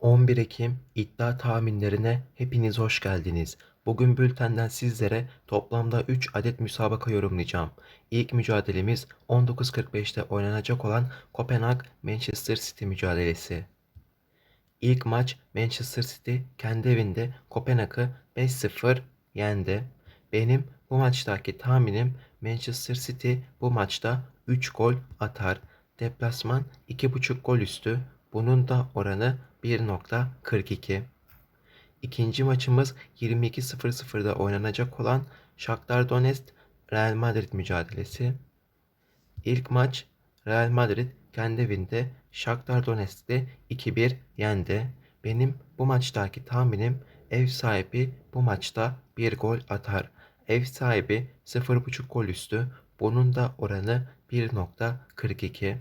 11 Ekim iddia tahminlerine hepiniz hoş geldiniz. Bugün bültenden sizlere toplamda 3 adet müsabaka yorumlayacağım. İlk mücadelemiz 19.45'te oynanacak olan Kopenhag Manchester City mücadelesi. İlk maç Manchester City kendi evinde Kopenhag'ı 5-0 yendi. Benim bu maçtaki tahminim Manchester City bu maçta 3 gol atar. Deplasman 2.5 gol üstü. Bunun da oranı 1.42. İkinci maçımız 22.00'da oynanacak olan Shakhtar Donetsk Real Madrid mücadelesi. İlk maç Real Madrid kendi evinde Shakhtar Donetsk'te 2-1 yendi. Benim bu maçtaki tahminim ev sahibi bu maçta bir gol atar. Ev sahibi 0.5 gol üstü. Bunun da oranı 1.42.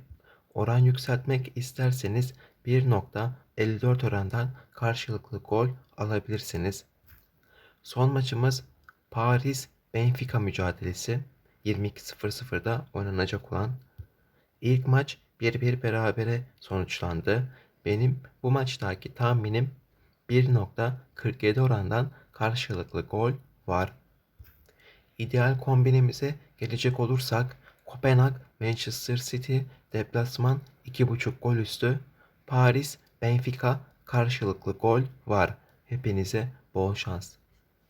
Oran yükseltmek isterseniz 1.54 orandan karşılıklı gol alabilirsiniz. Son maçımız Paris Benfica mücadelesi 22.00'da oynanacak olan ilk maç 1-1 berabere sonuçlandı. Benim bu maçtaki tahminim 1.47 orandan karşılıklı gol var. İdeal kombinimize gelecek olursak Kopenhag Manchester City deplasman 2.5 gol üstü Paris Benfica karşılıklı gol var. Hepinize bol şans.